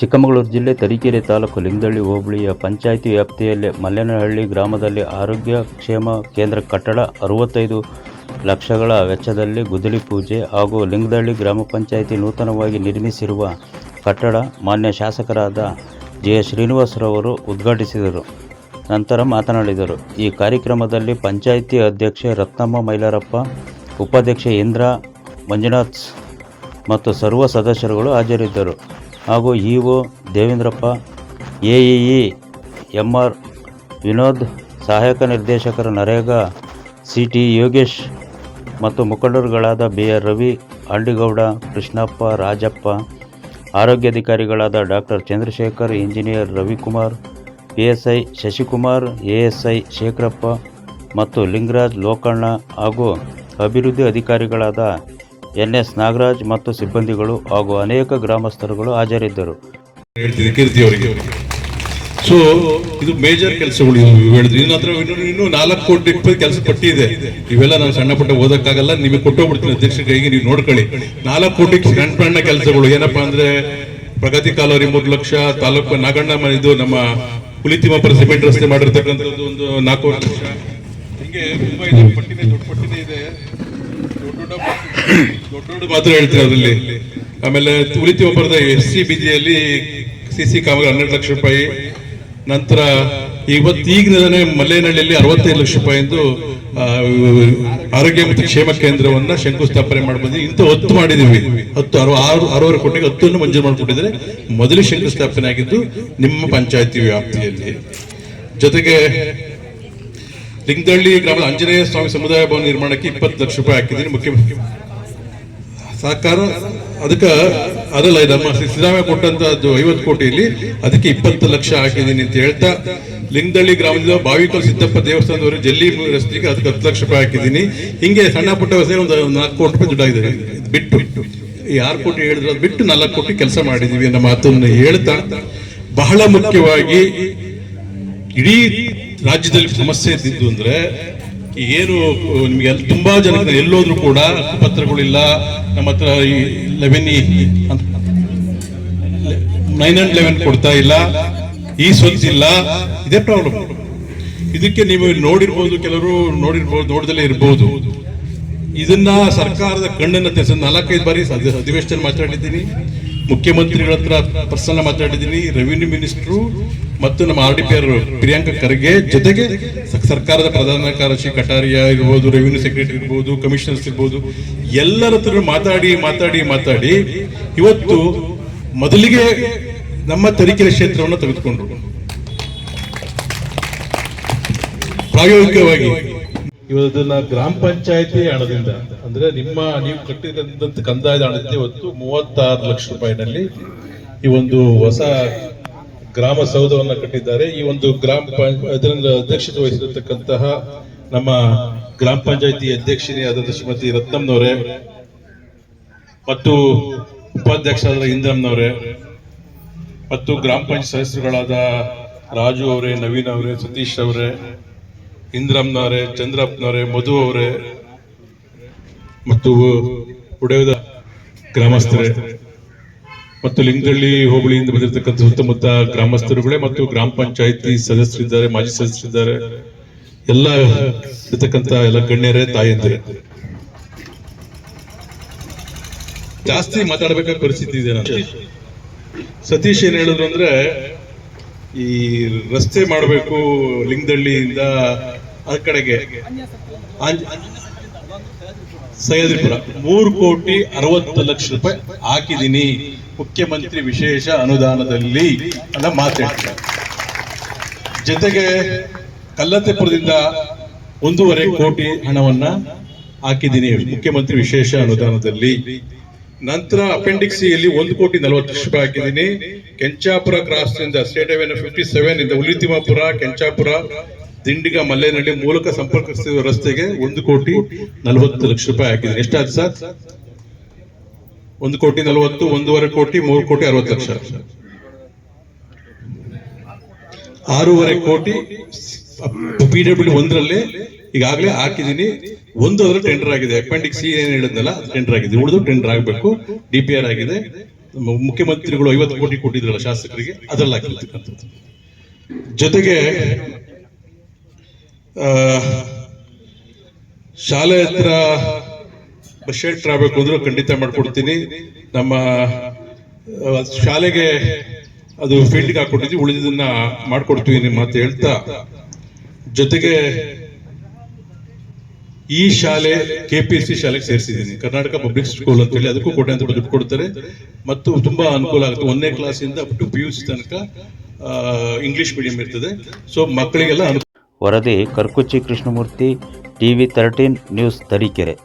ಚಿಕ್ಕಮಗಳೂರು ಜಿಲ್ಲೆ ತರೀಕೆರೆ ತಾಲೂಕು ಲಿಂಗದಳ್ಳಿ ಹೋಬಳಿಯ ಪಂಚಾಯಿತಿ ವ್ಯಾಪ್ತಿಯಲ್ಲಿ ಮಲ್ಲೇನಹಳ್ಳಿ ಗ್ರಾಮದಲ್ಲಿ ಆರೋಗ್ಯ ಕ್ಷೇಮ ಕೇಂದ್ರ ಕಟ್ಟಡ ಅರವತ್ತೈದು ಲಕ್ಷಗಳ ವೆಚ್ಚದಲ್ಲಿ ಗುದ್ದಲಿ ಪೂಜೆ ಹಾಗೂ ಲಿಂಗದಳ್ಳಿ ಗ್ರಾಮ ಪಂಚಾಯಿತಿ ನೂತನವಾಗಿ ನಿರ್ಮಿಸಿರುವ ಕಟ್ಟಡ ಮಾನ್ಯ ಶಾಸಕರಾದ ಜೆ ಶ್ರೀನಿವಾಸರವರು ಉದ್ಘಾಟಿಸಿದರು. ನಂತರ ಮಾತನಾಡಿದರು. ಈ ಕಾರ್ಯಕ್ರಮದಲ್ಲಿ ಪಂಚಾಯಿತಿ ಅಧ್ಯಕ್ಷೆ ರತ್ನಮ್ಮ ಮೈಲಾರಪ್ಪ, ಉಪಾಧ್ಯಕ್ಷೆ ಇಂದ್ರ ಮಂಜುನಾಥ್ ಮತ್ತು ಸರ್ವ ಸದಸ್ಯರುಗಳು ಹಾಜರಿದ್ದರು. ಹಾಗೂ E O Devendrappa, AEE M R Vinod, ಸಹಾಯಕ ನಿರ್ದೇಶಕರು ನರೇಗಾ ಸಿ ಟಿ ಯೋಗೇಶ್ ಮತ್ತು ಮುಖಂಡರುಗಳಾದ B R Ravi Andigowda Krishnappa, Rajappa ಆರೋಗ್ಯಾಧಿಕಾರಿಗಳಾದ doctor Chandrashekhar, engineer Ravikumar, P S I Shashikumar, A S I Shekharappa ಮತ್ತು ಲಿಂಗರಾಜ್ ಲೋಕಣ್ಣ ಹಾಗೂ ಅಭಿವೃದ್ಧಿ ಅಧಿಕಾರಿಗಳಾದ ಎನ್ ಎಸ್ ನಾಗರಾಜ್ ಮತ್ತು ಸಿಬ್ಬಂದಿಗಳು ಹಾಗೂ ಅನೇಕ ಗ್ರಾಮಸ್ಥರುಗಳು ಹಾಜರಿದ್ದರು. ಸೊ ಇದು ಮೇಜರ್ ಕೆಲಸಗಳು ಇವು ಹೇಳಿದ್ರು. ಹತ್ರ ಇನ್ನು ಇನ್ನು ನಾಲ್ಕು ಕೋಟಿ ರೂಪಾಯಿ ಕೆಲಸ ಪಟ್ಟಿ ಇದೆ ಇವೆಲ್ಲ ನಾನು ಸಣ್ಣ ಪುಟ್ಟ ಓದಕ್ಕಾಗಲ್ಲ, ನಿಮಗೆ ಕೊಟ್ಟೋಗ್ಬಿಡ್ತೀನಿ ಅಧ್ಯಕ್ಷ ಕೈಗೆ, ನೀವು ನೋಡ್ಕೊಳ್ಳಿ. ನಾಲ್ಕು ಕೋಟಿ ಸಣ್ಣ ಸಣ್ಣ ಕೆಲಸಗಳು, ಏನಪ್ಪಾ ಅಂದ್ರೆ ಪ್ರಗತಿ ಕಾಲೋರಿ ಮೂರು ಲಕ್ಷ, ತಾಲೂಕು ನಾಗಣ್ಣ ಇದು ನಮ್ಮ ಹುಲಿತಿಮ್ಮಪುರ ಸಿಮೆಂಟ್ ರಸ್ತೆ ಮಾಡಿರ್ತಕ್ಕಂಥದ್ದು ಒಂದು ನಾಲ್ಕು ಲಕ್ಷ. ಹಿಂಗೆ ತುಂಬಾ ಪಟ್ಟಿನೇ ದೊಡ್ಡ ಪಟ್ಟಿನೇ ಇದೆ. ಮಾತ್ರ ಹೇಳ್ತೀರ ಅದರಲ್ಲಿ? ಆಮೇಲೆ ತುಳಿತಿ ಒಬ್ಬರದ ಎಸ್ ಸಿ ಬಿಜಿಯಲ್ಲಿ ಸಿ ಸಿ ಕಾಮಗಾರಿ ಹನ್ನೆರಡು ಲಕ್ಷ ರೂಪಾಯಿ, ನಂತರ ಇವತ್ತು ಈಗಿನ ಮಲ್ಲೇನಹಳ್ಳಿಯಲ್ಲಿ ಅರವತ್ತೈದು ಲಕ್ಷ ರೂಪಾಯಿ ಎಂದು ಆರೋಗ್ಯ ಮತ್ತು ಕ್ಷೇಮ ಕೇಂದ್ರವನ್ನ ಶಂಕುಸ್ಥಾಪನೆ ಮಾಡಬಹುದು ಇಂತ ಹೊತ್ತು ಮಾಡಿದೀವಿ ಹತ್ತು ಅರವ ಆರು, ಆರೂವರೆ ಕೋಟಿಗೆ ಹತ್ತನ್ನು ಮಂಜೂರು ಮಾಡಿಕೊಟ್ಟಿದ್ರೆ ಮೊದಲು ಶಂಕುಸ್ಥಾಪನೆ ಆಗಿದ್ದು ನಿಮ್ಮ ಪಂಚಾಯತಿ ವ್ಯಾಪ್ತಿಯಲ್ಲಿ. ಜೊತೆಗೆ ಲಿಂಗದಳ್ಳಿ ಗ್ರಾಮದ ಆಂಜನೇಯ ಸ್ವಾಮಿ ಸಮುದಾಯ ಭವನ ನಿರ್ಮಾಣಕ್ಕೆ ಇಪ್ಪತ್ತು ಲಕ್ಷ ರೂಪಾಯಿ ಹಾಕಿದ್ದೀನಿ ಮುಖ್ಯ ಸರ್ಕಾರ ಅದಕ್ಕೆ ಅದಲ್ಲ ನಮ್ಮ ಸಿದ್ದರಾಮಯ್ಯ ಕೊಟ್ಟಂತದ್ದು ಐವತ್ತು ಕೋಟಿಯಲ್ಲಿ ಅದಕ್ಕೆ ಇಪ್ಪತ್ತು ಲಕ್ಷ ಹಾಕಿದ್ದೀನಿ ಅಂತ ಹೇಳ್ತಾ, ಲಿಂಗದಳ್ಳಿ ಗ್ರಾಮದಿಂದ ಬಾವಿಕಲ್ ಸಿದ್ದಪ್ಪ ದೇವಸ್ಥಾನದವರು ಜಲ್ಲಿ ರಸ್ತೆಗೆ ಅದಕ್ಕೆ ಹತ್ತು ಲಕ್ಷ ರೂಪಾಯಿ ಹಾಕಿದ್ದೀನಿ. ಹಿಂಗೆ ಸಣ್ಣ ಪುಟ್ಟ ವ್ಯವಸ್ಥೆ ಒಂದು ನಾಲ್ಕು ಕೋಟಿ ರೂಪಾಯಿ ದುಡ್ಡಾಗಿದೆ. ಬಿಟ್ಟು ಆರು ಕೋಟಿ ಹೇಳಿದ್ರು ಅದು ಬಿಟ್ಟು ನಾಲ್ಕು ಕೋಟಿ ಕೆಲಸ ಮಾಡಿದೀವಿ ಅನ್ನೋ ಮಾತನ್ನು ಹೇಳ್ತಾ, ಬಹಳ ಮುಖ್ಯವಾಗಿ ಇಡೀ ರಾಜ್ಯದಲ್ಲಿ ಸಮಸ್ಯೆ ಇದ್ದಿದ್ದು ಅಂದ್ರೆ ಏನು ನಿಮಗೆ ಅಲ್ಲಿ ತುಂಬಾ ಜನ ಎಲ್ಲೋದ್ರು ಕೂಡ ಪತ್ರಗಳಿಲ್ಲ ನಮ್ಮ ಹತ್ರ ಈ ಲೆವೆನ್ ನೈನ್ ಅಂಡ್ ಲೆವೆನ್ ಕೊಡ್ತಾ ಇಲ್ಲ, ಈ ಸ್ವಲ್ಪ ಇಲ್ಲ, ಇದೇ ಪ್ರಾಬ್ಲಮ್ ಇದಕ್ಕೆ ನೀವು ನೋಡಿರ್ಬೋದು, ಕೆಲವರು ನೋಡಿರ್ಬೋದು ನೋಡದಲ್ಲೇ ಇರ್ಬೋದು. ಇದನ್ನ ಸರ್ಕಾರದ ಕಣ್ಣನ್ನ ತೆರೆಸ ನಾಲ್ಕೈದು ಬಾರಿ ಅಧಿ- ಅಧಿವೇಶನ ಮಾತಾಡಿದ್ದೀನಿ. ಮುಖ್ಯಮಂತ್ರಿಗಳ ಹತ್ರ ಪರ್ಸನ್ನ ಮಾತಾಡಿದ್ದೀನಿ. ರೆವಿನ್ಯೂ ಮಿನಿಸ್ಟ್ರು ಮತ್ತು ನಮ್ಮ R D P R Priyanka Kharge ಜೊತೆಗೆ ಸರ್ಕಾರದ ಪ್ರಧಾನ ಕಾರ್ಯದರ್ಶಿ ಕಟಾರಿಯಾ ಇರ್ಬೋದು, ರೆವಿನ್ಯೂ ಸೆಕ್ರೆಟರಿ ಇರ್ಬೋದು, ಕಮಿಷನರ್ಸ್ ಇರ್ಬೋದು, ಎಲ್ಲರ ಹತ್ರ ಮಾತಾಡಿ ಮಾತಾಡಿ ಮಾತಾಡಿ ಇವತ್ತು ಮೊದಲಿಗೆ ನಮ್ಮ ತರೀಕೆರೆ ಕ್ಷೇತ್ರವನ್ನು ತೆಗೆದುಕೊಂಡ್ರು. ಪ್ರಾಯೋಗಿಕವಾಗಿ. ಇವತ್ತನ್ನ ಗ್ರಾಮ ಪಂಚಾಯತಿ ಹಣದಿಂದ ಅಂದ್ರೆ ನಿಮ್ಮ ನೀವು ಕಟ್ಟಿದಂತ ಕಂದಾಯದ ಹಣದಿಂದ ಇವತ್ತು ಮೂವತ್ತಾರು ಲಕ್ಷ ರೂಪಾಯಿನಲ್ಲಿ ಈ ಒಂದು ಹೊಸ ಗ್ರಾಮ ಸೌಧವನ್ನು ಕಟ್ಟಿದ್ದಾರೆ. ಈ ಒಂದು ಗ್ರಾಮ ಅದರಿಂದ ಅಧ್ಯಕ್ಷತೆ ವಹಿಸಿರತಕ್ಕಂತಹ ನಮ್ಮ ಗ್ರಾಮ ಪಂಚಾಯತಿ ಅಧ್ಯಕ್ಷಿನಿ ಆದಂತ ಶ್ರೀಮತಿ ರತ್ನಮ್ನವರೇ, ಮತ್ತು ಉಪಾಧ್ಯಕ್ಷರಾದ ಇಂದ್ರಮ್ನವರೇ, ಮತ್ತು ಗ್ರಾಮ ಪಂಚಾಯತ್ ಸದಸ್ಯರುಗಳಾದ ರಾಜು ಅವರೇ, ನವೀನ್ ಅವರೇ, ಸತೀಶ್ ಅವರೇ, ಇಂದ್ರಮ್ನವರೇ, ಚಂದ್ರಪ್ಪನವರೇ, ಮಧು ಅವರೇ, ಮತ್ತು ಉಡೆಯದ ಗ್ರಾಮಸ್ಥರೇ. ಮತ್ತು ಲಿಂಗದಳ್ಳಿ ಹೋಬಳಿಯಿಂದ ಬಂದಿರತಕ್ಕಂಥ ಸುತ್ತಮುತ್ತ ಗ್ರಾಮಸ್ಥರುಗಳೇ ಮತ್ತು ಗ್ರಾಮ ಪಂಚಾಯತಿ ಸದಸ್ಯರಿದ್ದಾರೆ, ಮಾಜಿ ಸದಸ್ಯರಿದ್ದಾರೆ. ಎಲ್ಲ ಇರ್ತಕ್ಕಂಥ ಎಲ್ಲ ಗಣ್ಯರೇ, ತಾಯಂದಿರೇ. ಜಾಸ್ತಿ ಮಾತಾಡಬೇಕಾದ ಪರಿಸ್ಥಿತಿ ಇದೆ ನಾನು ಸತೀಶ್ ಏನ್ ಹೇಳಿದ್ರು ಅಂದ್ರೆ, ಈ ರಸ್ತೆ ಮಾಡಬೇಕು ಲಿಂಗದಳ್ಳಿಯಿಂದ ಆ ಕಡೆಗೆ. ಸಹ್ಯಾದ್ರಿಪುರ. ಮೂರು ಕೋಟಿ ಅರವತ್ತು ಲಕ್ಷ ರೂಪಾಯಿ ಹಾಕಿದ್ದೀನಿ. ಮುಖ್ಯಮಂತ್ರಿ ವಿಶೇಷ ಅನುದಾನದಲ್ಲಿ ಅಂತ ಮಾತಾಡ್ತಾರೆ. ಜೊತೆಗೆ ಕಲ್ಲತ್ತೆಪುರದಿಂದ ಒಂದೂವರೆ ಕೋಟಿ ಹಣವನ್ನ ಹಾಕಿದ್ದೀನಿ ಮುಖ್ಯಮಂತ್ರಿ ವಿಶೇಷ ಅನುದಾನದಲ್ಲಿ. ನಂತರ ಅಪೆಂಡಿಕ್ಸ್ ಯಲ್ಲಿ ಒಂದು ಕೋಟಿ ನಲವತ್ತು ಲಕ್ಷ ರೂಪಾಯಿ ಹಾಕಿದ್ದೀನಿ. ಕೆಂಚಾಪುರ ಕ್ರಾಸ್ ಇಂದ ಸ್ಟೇಟ್ ಹೈವೇನ ಫಿಫ್ಟಿ ಸೆವೆನ್ ಇಂದ ಉಳಿತಿಮಾಪುರ, ಕೆಂಚಾಪುರ, ದಿಂಡಿಗ ಮಲ್ಲೇನಹಳ್ಳಿ ಮೂಲಕ ಸಂಪರ್ಕಿಸುವ ರಸ್ತೆಗೆ ಒಂದು ಕೋಟಿ ನಲವತ್ತು ಲಕ್ಷ ರೂಪಾಯಿ ಹಾಕಿದ್ದೀನಿ. ಎಷ್ಟಾಯ್ತು ಸರ್? ಒಂದು ಕೋಟಿ ನಲವತ್ತು, ಒಂದೂವರೆ ಕೋಟಿ, ಮೂರು ಕೋಟಿ ಅರವತ್ತು ಲಕ್ಷ. ಆರೂವರೆ ಕೋಟಿ ಪಿ ಡಬ್ಲ್ಯೂ ಒಂದರಲ್ಲೇ ಈಗಾಗಲೇ ಹಾಕಿದ್ದೀನಿ. ಒಂದು ಅದರ ಟೆಂಡರ್ ಆಗಿದೆ. ಅಪೆಂಡಿಕ್ಸ್ ಸಿ ಏನು ಹೇಳಿದ್ನಲ್ಲ ಟೆಂಡರ್ ಆಗಿದೆ. ಉಳಿದು ಟೆಂಡರ್ ಆಗಬೇಕು. ಡಿ ಪಿ ಆರ್ ಆಗಿದೆ. ಮುಖ್ಯಮಂತ್ರಿಗಳು ಐವತ್ತು ಕೋಟಿ ಕೊಟ್ಟಿದ್ರಲ್ಲ ಶಾಸಕರಿಗೆ, ಅದರಲ್ಲಿ ಹಾಕಿರ್ತಕ್ಕಂಥದ್ದು. ಜೊತೆಗೆ ಶಾಲೆ ಹತ್ರ ಬಸ್ ಶೆಲ್ಟರ್ ಆಗಬೇಕು ಖಂಡಿತ ಮಾಡ್ಕೊಡ್ತೀನಿ. ನಮ್ಮ ಶಾಲೆಗೆ ಅದು ಫೀಲ್ಡ್ಗೆ ಹಾಕೊಟ್ಟಿದ್ವಿ ಉಳಿದಿದ್ದನ್ನ ಮಾಡ್ಕೊಡ್ತೀವಿ ನಿಮ್ಮ ಮಾತು ಹೇಳ್ತಾ. ಜೊತೆಗೆ ಈ ಶಾಲೆ ಕೆ ಪಿ ಎಸ್ ಸಿ ಶಾಲೆಗೆ ಸೇರಿಸಿದ್ದೀನಿ. ಕರ್ನಾಟಕ ಪಬ್ಲಿಕ್ ಸ್ಕೂಲ್ ಅಂತ ಹೇಳಿ ಅದಕ್ಕೂ ಕೋಟೆ ಅಂತ ದುಡ್ಡು ಕೊಡ್ತಾರೆ. ಮತ್ತು ತುಂಬಾ ಅನುಕೂಲ ಆಗುತ್ತೆ. ಒಂದನೇ ಕ್ಲಾಸಿಂದ up to P U C ತನಕ ಇಂಗ್ಲಿಷ್ ಮೀಡಿಯಂ ಇರ್ತದೆ. ಸೊ ಮಕ್ಕಳಿಗೆಲ್ಲ ವರದಿ Karkuchi Krishnamurthy TV thirteen news Tarikere.